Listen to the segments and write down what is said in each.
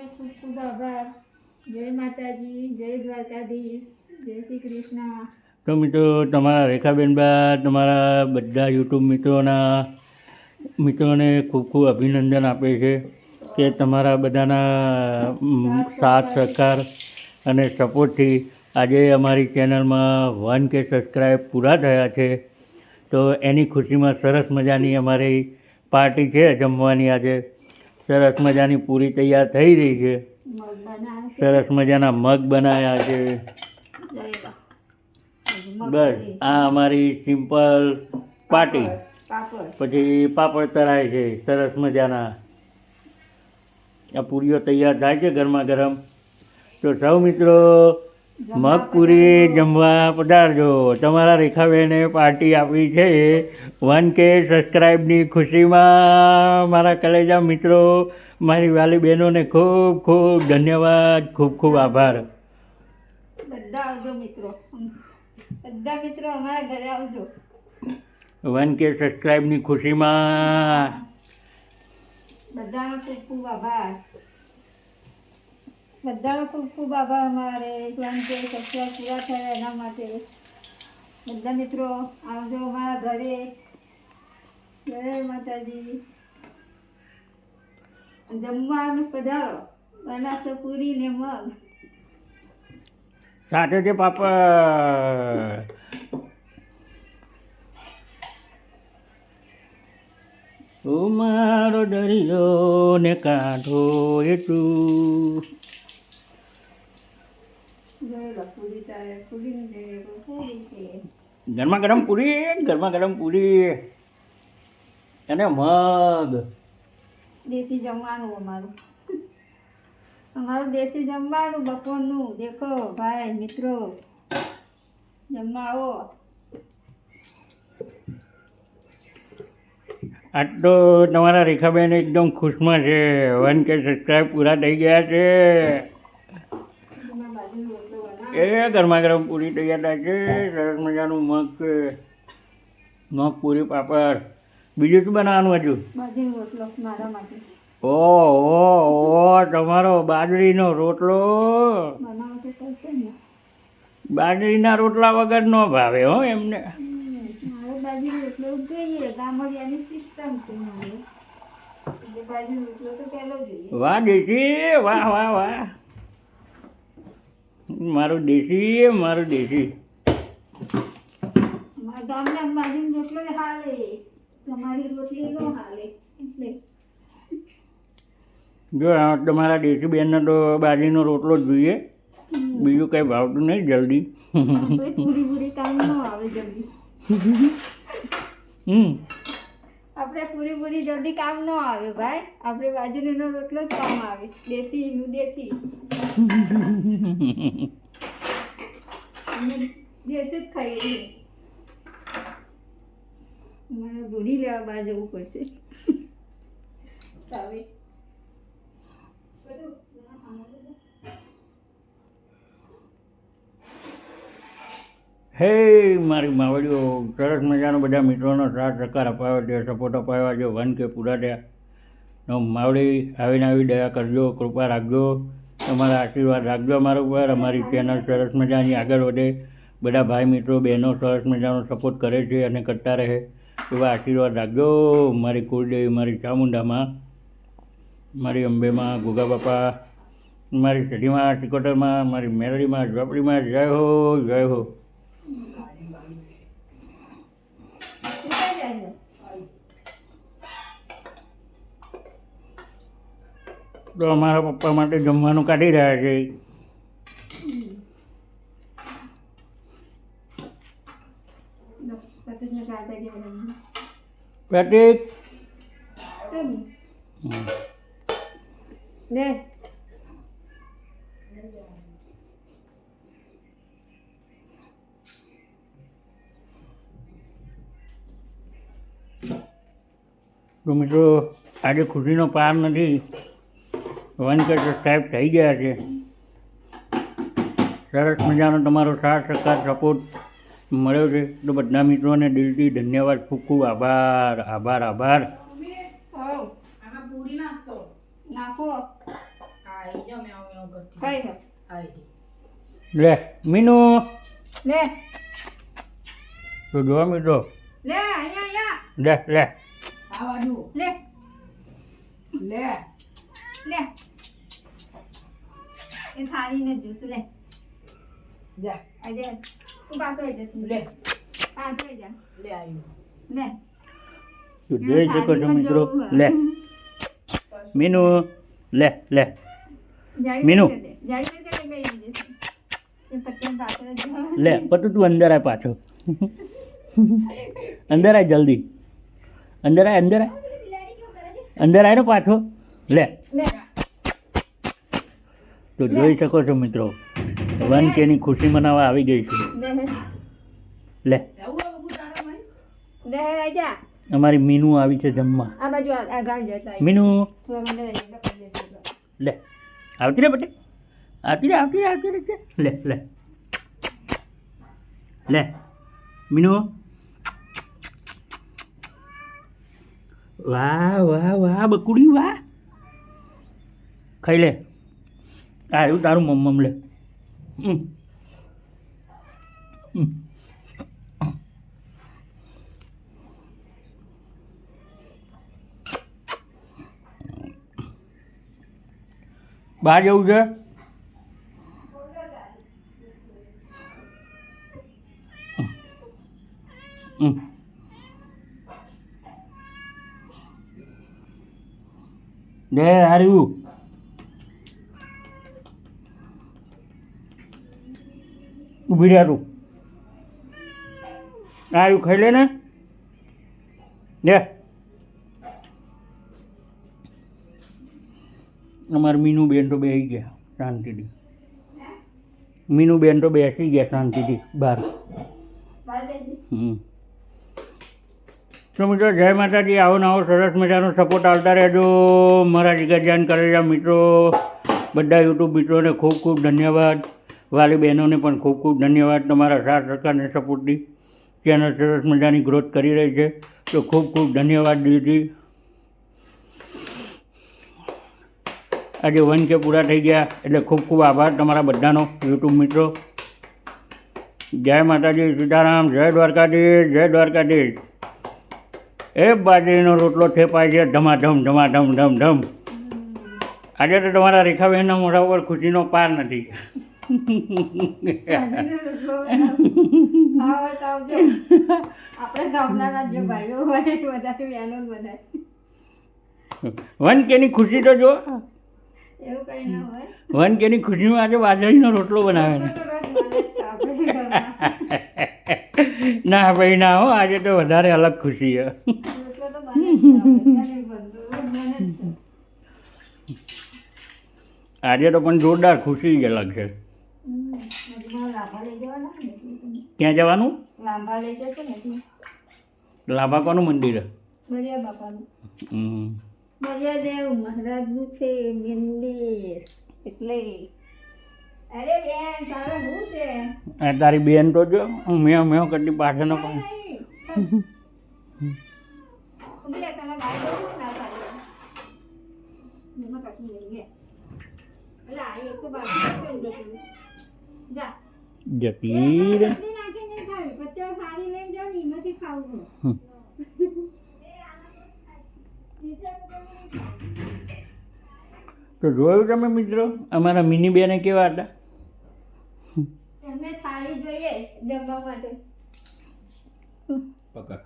મિત્રોને ખૂબ ખૂબ આભાર. જય માતાજી જય દ્વારકાધીશ જય શ્રી કૃષ્ણ. તો મિત્રો તમારા રેખાબેન બા તમારા બધા યુટ્યુબ મિત્રોના મિત્રોને ખૂબ ખૂબ અભિનંદન આપે છે કે તમારા બધાના સાથ સહકાર. અને સપોર્ટથી આજે અમારી ચેનલમાં વન કે સબસ્ક્રાઈબ પૂરા થયા છે. તો એની ખુશીમાં સરસ મજાની અમારી પાર્ટી છે જમવાની આજે. સરસ મજાની પૂરી તૈયાર થઈ રહી છે. સરસ મજાના મગ બનાવ્યા છે. બસ આ અમારી સિમ્પલ પાર્ટી. પછી પાપડ તરાય છે. સરસ મજાના. આ પૂરીઓ તૈયાર થાય છે ગરમા ગરમ. તો સૌ મિત્રો મગ પૂરી જમવા પધારજો. તમારા રેખાબેને પાર્ટી આપી છે. વન કે સબસ્ક્રાઈબની ખુશીમાં મારા કલેજા મિત્રો મારી વાલી બહેનોને ખૂબ ખૂબ ધન્યવાદ ખૂબ ખૂબ આભાર. બધા આવજો મિત્રો. બધા મિત્રો અમારા ઘરે આવજો. વન કે સબસ્ક્રાઈબની ખુશીમાં બધાનો ખૂબ ખૂબ આભાર. બધાનો ખૂબ ખૂબ આભાર અમારે જેમ કે સબસ્ક્રાઈબ પૂરા થયા એના માટે. બધા મિત્રો આવજો અમારા ઘરે. જય માતાજી. જમવાનું પધારો. બનાસો પૂરી ને મગ. સાથે છે પાપડ. ઓ મારો દરિયો ને કાંઠો એ તું જોયેલો પૂરી તારે પૂરી ને પૂરી છે ગરમા ગરમ પૂરી ગરમા ગરમ પૂરી અને મગ દેશી જમવાનું અમારું. અમારું દેશી જમવાનું બપોરનું. દેખો ભાઈ મિત્રો. જમવા આવો. આજ તો તમારા રેખાબેન એકદમ ખુશમાં છે. વન કે સબસ્ક્રાઈબ પૂરા થઈ ગયા છે એમાં બાજુનો રોટલો બનાવો. એ ગરમા ગરમ પૂરી તૈયાર થાય છે. સરસ મજાનું મગ છે મગ પૂરી પાપડ. બીજું શું બનાવવાનું હજુ? ઓ ઓ ઓ તમારો બાજરીનો રોટલો. બાજરીના રોટલા વગર ન ભાવે હો એમને. વાહ દીદી વાહ વાહ જ મારું દેશી એ મારું દેશી. ગામના બાજુનો રોટલો હાલે તમારી રોટલી ન હાલે. એટલે જો તમારા દેશી બેનને તો બાજરીનો રોટલો જ જોઈએ. બીજું કંઈ ભાવતું નહીં જલ્દી. પૂરી પૂરી કામ ન આવે જલ્દી. હમ. આપણે પૂરી જલ્દી કામ ન આવે ભાઈ. આપણે બાજરીનો રોટલો જ કામ આવે. દેશી નું દેશી દેશી જ ખાઈએ મારે ભૂલી લેવા બહાર જવું પડશે. હવે હે મારી માવડીઓ, સરસ મજાનો બધા મિત્રોનો સાથ સહકાર અપાવ્યો છે સપોર્ટ અપાવ્યો છે વન કે પૂરા થયા. માવડી, આવીને આવી દયા કરજો, કૃપા રાખજો, તમારા આશીર્વાદ રાખજો અમારા ઉપર, અમારી ચેનલ સરસ મજાની આગળ વધે. બધા ભાઈ મિત્રો, બહેનો સરસ મજાનો સપોર્ટ કરે છે અને કરતા રહે. એવા આશીર્વાદ રાખજો. મારી કુળદેવી, મારી ચામુંડામાં, મારી અંબેમાં, ગોગા બાપા, મારી સઢીમાં સિકોટરમાં મારી મેરડીમાં ઝોપડીમાં, જય હો જય હો શું થઈ જાય છે? તો અમારા પપ્પા માટે જમવાનું કાઢી રહ્યા છે. પ્રતિક કેમ? તો મિત્રો આજે ખુશીનો પાર નથી. વન કે થઈ ગયા છે. સરસ મજાનો તમારો સાથ સરકાર સપોર્ટ મળ્યો છે. તો બધા મિત્રોને દિલથી ધન્યવાદ. ખૂબ ખૂબ આભાર આભાર આભાર. લે, મીનુ. લે તો જોવા મિત્રો લે અહીંયા લે લે. લે. લે. એ થાળીને જ્યુસ લે. આજે તું પાછો આવી જતી લે. પાછો આવી જા. લે આવ્યું લે. તો જોઈ શકો છો મિત્રો. લે. મીનુ લે લે. મીનુ. લે પતું તું અંદર આય પાછો. અંદર આય જલ્દી. અંદર આય અંદર આય. અંદર આય ને પાછો. લે. લે. તો જોઈ શકો છો મિત્રો. વન કેની ખુશી મનાવવા આવી ગઈ છે. લે. અમારી મીનુ આવી છે જમવા. મીનુ. લે. આવતી રે બટે. આવતી રે આવતી રે આવતી રે. લે લે. લે. મીનુ. વાહ વાહ વાહ બકુડી વાહ. ખાઈ લે. એવું તારું મમ્મમ લે. બહાર જવું છે? હમ. લે હાર્યું. ઊભી રહ્યા હાર્યું ખાઈ લે ને. લે. અમારા મીનુબેન તો બેસી ગયા શાંતિથી. મીનુબેન તો બેસી ગયા શાંતિથી બહાર. હમ. તો મિત્રો જય માતાજી, આવો નવો સરસ મજાનો સપોર્ટ આવતા રહેજો. મારા જીગરજાન કરેલા મિત્રો, બધા યુટ્યુબ મિત્રોને ખૂબ ખૂબ ધન્યવાદ. વાલી બહેનોને પણ ખૂબ ખૂબ ધન્યવાદ તમારા સાથ સરકારને સપોર્ટથી ચેનલ સરસ મજાની ગ્રોથ કરી રહી છે. તો ખૂબ ખૂબ ધન્યવાદ દીદી. આજે વન કે પૂરા થઈ ગયા. એટલે ખૂબ ખૂબ આભાર તમારા બધાનો, યુટ્યુબ મિત્રો. જય માતાજી, સીતારામ, જય દ્વારકાધીશ જય દ્વારકાધીશ. એ બાજરીનો રોટલો થેપાય છે, ધમાધમ ધમાધમ ધમ ધમ આજે તો તમારા રેખાબહેનના મોઢા ઉપર ખુશીનો પાર નથી. વન ખુશી તો જો. એવું કઈ ના હોય વન કેની ખુશીમાં આજે બાજરીનો રોટલો બનાવે ને ભાઈ, ના હો, આજે તો વધારે અલગ ખુશી છે. આજે તો પણ જોરદાર ખુશી જ અલગ છે. ક્યાં જવાનું એટલે. કોનું મંદિર. બળિયાદેવ મહારાજનું છે મંદિર એટલે અરે બેન તારે શું છે આ તારી બેન તો જો મેં મેં કરતી પાછળનો પણ. એટલે આ એક તો બાકી થઈ જતું. જા. જતી રે ચટણી નાખીને નહીં ખાવી. પચાસ થાળી લઈને જાઓ ને એમાંથી ખાવું. હમ. તો જોયું તમે મિત્રો અમારા મિની બેને કેવા હતા એમને થાળી જોઈએ જમવા માટે પકડ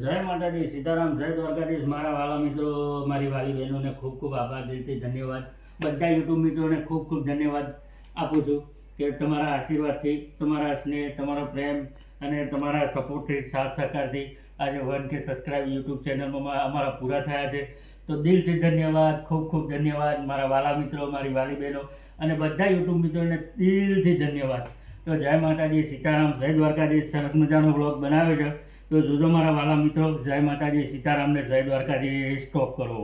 જય માતાજી, સીતારામ, જય દ્વારકાધીશ. મારા વાલા મિત્રો, મારી વાલી બહેનોને ખૂબ ખૂબ આભાર, દિલથી ધન્યવાદ. બધા યુટ્યુબ મિત્રોને ખૂબ ખૂબ ધન્યવાદ આપું છું કે તમારા આશીર્વાદથી, તમારા સ્નેહ, તમારો પ્રેમ અને તમારા સપોર્ટથી, સાથ સહકારથી આજે વન કે સબસ્ક્રાઈબ યુટ્યુબ ચેનલમાં અમારા પૂરા થયા છે. તો દિલથી ધન્યવાદ, ખૂબ ખૂબ ધન્યવાદ, મારા વાલા મિત્રો, મારી વાલી બહેનો અને બધા યુટ્યુબ મિત્રોને દિલથી ધન્યવાદ. તો જય માતાજી, સીતારામ, જય દ્વારકાધીશ. સરસ મજાનો બ્લોગ બનાવે છે. તો જોજો મારા વાલા મિત્રો જય માતાજી સીતારામને જય દ્વારકાજી સ્ટોપ કરો.